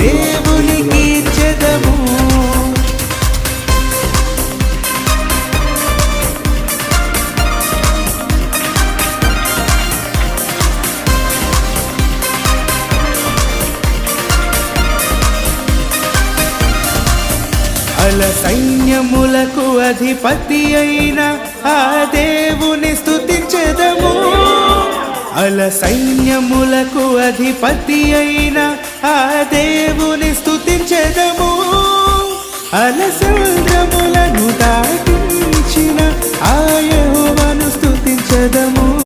దేవునికి చెదము. అల సైన్యములకు అధిపతి అయిన ఆ దేవుని అల సైన్యములకు అధిపతి అయిన ఆ దేవుని స్థుతించెదము అల సముద్రములను దాటించిన ఆ స్థుతించదము